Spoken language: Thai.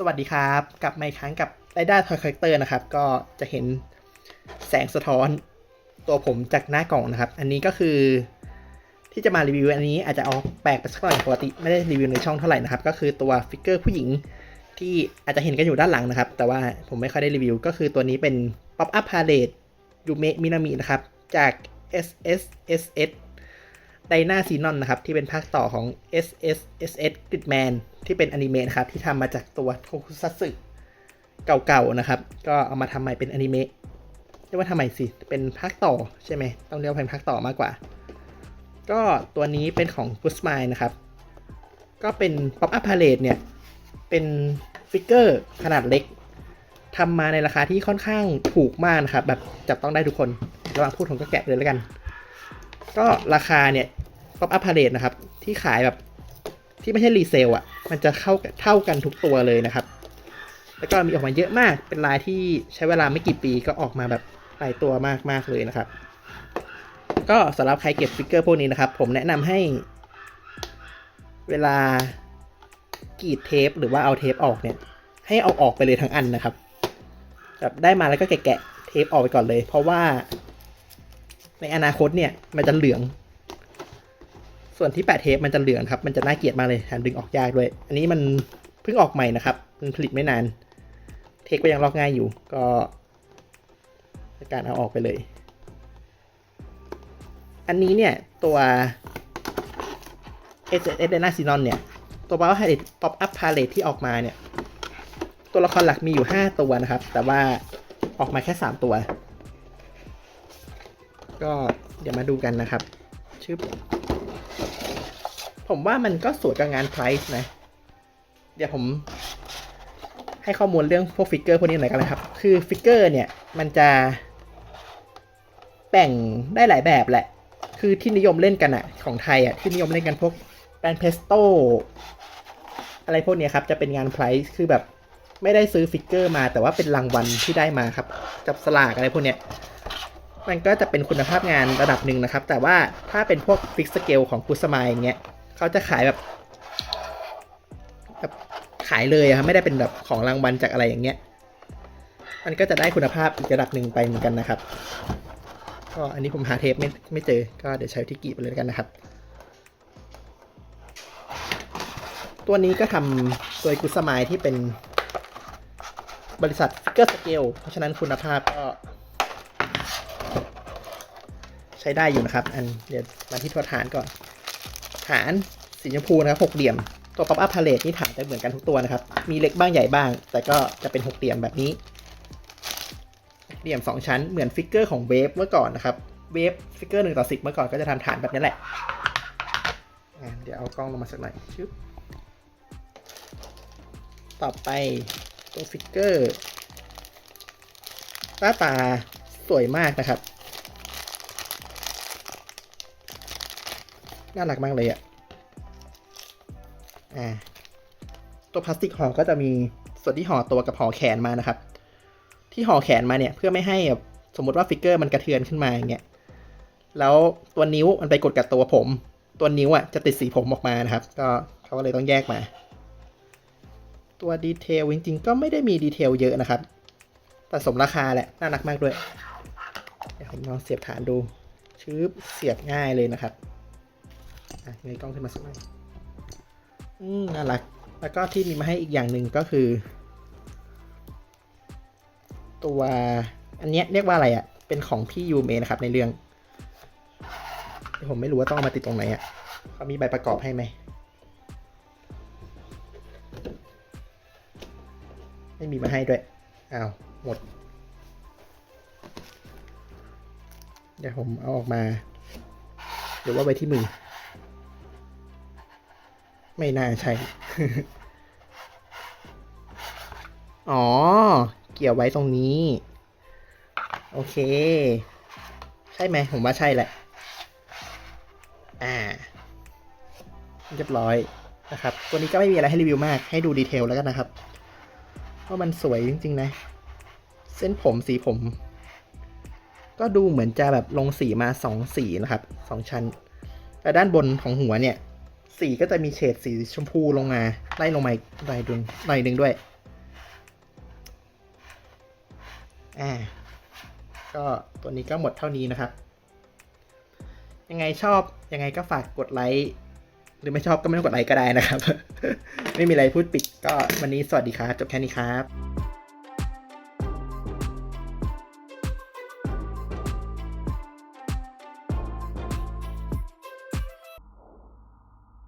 สวัสดีครับกลับมาอีกครั้งกับไ i ด้าทอยคาแรคเตอร์นะครับ ก็จะเห็นแสงสะท้อนตัวผมจากหน้ากล่องนะครับ อันนี้ก็คือที่จะมารีวิวอันนี้อาจจะเอาแปลกไปสักหน่อยปกติไม่ได้รีวิวในช่องเท่าไหร่นะครับ ก็คือตัวฟิกเกอร์ผู้หญิงที่อาจจะเห็นกันอยู่ด้านหลังนะครับ แต่ว่าผมไม่ค่อยได้รีวิว ก็คือตัวนี้เป็น Pop Up Palette ยูเมะมินามินะครับ จาก SSSS ไดนาซีนอนนะครับ ที่เป็นภาคต่อของ SSSS Gridman ที่เป็นอนิเมะครับที่ทำมาจากตัวโทคุซัตสึเก่าๆนะครับ ก็เอามาทำใหม่เป็นอนิเมะเรียกว่าทำใหม่สิ เป็นภาคต่อใช่ไหมต้องเรียกว่าเป็นภาคต่อมากกว่า ก็ตัวนี้เป็นของ g o o d s m i l e นะครับ ก็เป็น Pop Up Palette เนี่ย เป็นฟิกเกอร์ขนาดเล็กทำมาในราคาที่ค่อนข้างถูกมากนะครับ แบบจับต้องได้ทุกคน ระหว่างพูดผมก็แกะเลยแล้วกัน ก็ราคาเนี่ย Pop Up Palette นะครับ ที่ขายแบบที่ไม่ใช่รีเซลอะ มันจะเข้าเท่ากันทุกตัวเลยนะครับ แล้วก็มีออกมาเยอะมาก เป็นลายที่ใช้เวลาไม่กี่ปีก็ออกมาแบบหลายตัวมากมากเลยนะครับ ก็สำหรับใครเก็บฟิกเกอร์พวกนี้นะครับ ผมแนะนำให้ เวลากรีดเทปหรือว่าเอาเทปออกเนี่ย ให้เอาออกไปเลยทั้งอันนะครับ แบบได้มาแล้วก็แกะเทปออกไปก่อนเลย เพราะว่า ในอนาคตเนี่ยมันจะเหลือง ส่วนที่แปะเทปมันจะเหลืองครับ มันจะน่าเกลียดมากเลยแถมดึงออกยากด้วย อันนี้มันเพิ่งออกใหม่นะครับ มันผลิตไม่นาน เทปก็ยังลอกง่ายอยู่ ก็การเอาออกไปเลย อันนี้เนี่ยตัว S S d e n a s i n o n เนี่ย ตัว Pop Up Palette Pop Up Palette ที่ออกมาเนี่ย ตัวละครหลักมีอยู่ 5 ตัวนะครับ แต่ว่าออกมาแค่ 3 ตัว ก็เดี๋ยวมาดูกันนะครับ ชื่อผมว่ามันก็สวยกับงานไพรส์นะ เดี๋ยวผม ให้ข้อมูลเรื่องพวกฟิกเกอร์พวกนี้หน่อยกันนะครับ คือฟิกเกอร์เนี่ย มันจะ แบ่งได้หลายแบบแหละ คือที่นิยมเล่นกันอะของไทยอะที่นิยมเล่นกันพวกแบนเพสโตอะไรพวกนี้ครับ จะเป็นงานไพรส์คือแบบไม่ได้ซื้อฟิกเกอร์มาแต่ว่าเป็นรางวัลที่ได้มาครับ จับสลากอะไรพวกเนี้ย มันก็จะเป็นคุณภาพงานระดับหนึ่งนะครับ แต่ว่าถ้าเป็นพวกฟิกสเกลของกุสมายอย่างเงี้ยเขาจะขายแบบแบบขายเลยอะครับไม่ได้เป็นแบบของรางวัลจากอะไรอย่างเงี้ย มันก็จะได้คุณภาพอีกระดับหนึ่งไปเหมือนกันนะครับ ก็อันนี้ผมหาเทปไม่ไม่เจอ ก็เดี๋ยวใช้ที่กีไปเลยกันนะครับ ตัวนี้ก็ทำโดยกุสมายที่เป็นบริษัทฟิกเกอร์สเกลเพราะฉะนั้นคุณภาพก็ ช้ได้อยู่นะครับ อันเดี๋ยวมาที่ตัวฐานก่อน ฐานสีชมพูนะครับหกเหลี่ยม ตัว Pop Up Palette นี่ฐานจะเหมือนกันทุกตัวนะครับ มีเล็กบ้างใหญ่บ้าง แต่ก็จะเป็นหกเหลี่ยมแบบนี้ เหลี่ยมสองชั้นเหมือนฟิกเกอร์ของเวฟเมื่อก่อนนะครับ เวฟฟิกเกอร์หนึ่งต่อสิบเมื่อก่อนก็จะทำฐานแบบนี้แหละ เดี๋ยวเอากล้องลงมาสักหน่อยชึบต่อไปตัวฟิกเกอร์หน้าตาสวยมากนะครับ น่ารักมากเลยอะ่ะอ่าตัวพลาสติกห่อก็จะมีส่วนที่ห่อตัวกับห่อแขนมานะครับ ที่ห่อแขนมาเนี่ยเพื่อไม่ให้สมมติว่าฟิกเกอร์มันกระเทือนขึ้นมาอย่างเงี้ยแล้วตัวนิ้วมันไปกดกับตัวผม ตัวนิ้วอะจะติดสีผมออกมานะครับ ก็เขาก็เลยต้องแยกมา ตัวดีเทลจริงๆ ก็ไม่ได้มีดีเทลเยอะนะครับ แต่สมราคาแหละน่ารักมากด้วย เดี๋ยวผมลองเสียบฐานดูชื้อเสียบง่ายเลยนะครับ อะเงยกล้องขึ้นมาสักหน่อยอืมน่ารัก แล้วก็ที่มีมาให้อีกอย่างหนึ่งก็คือ ตัวอันเนี้ยเรียกว่าอะไรอะ่ะ เป็นของพี่ยูเมนะครับในเรื่องแต่ผมไม่รู้ว่าต้องเอามาติดตรงไหนอะ่ะเขามีใบประกอบให้ไหม ไม่มีมาให้ด้วย อ้าว หมด เดี๋ยวผมเอาออกมา หรือว่าไว้ที่มือ ไม่น่าใช่ อ๋อ เกี่ยวไว้ตรงนี้ โอเค ใช่ไหมผมว่าใช่แหละ อ่า เรียบร้อยนะครับ ตัวนี้ก็ไม่มีอะไรให้รีวิวมาก ให้ดูดีเทลแล้วกันนะครับว่ามันสวยจริง ๆ นะ เส้นผมสีผม ก็ดูเหมือนจะแบบลงสีมาสองสีนะครับสองชั้น แต่ด้านบนของหัวเนี่ย สีก็จะมีเฉดสีชมพูลงมา ไล่ลงมาหน่อยดึงหนึ่งด้วย อ่า ก็ตัวนี้ก็หมดเท่านี้นะครับ ยังไงชอบยังไงก็ฝากกดไลค์หรือไม่ชอบก็ไม่ต้องกดไลค์ก็ได้นะครับ ไม่มีอะไรพูดปิดก็วันนี้สวัสดีครับ จบแค่นี้ครับ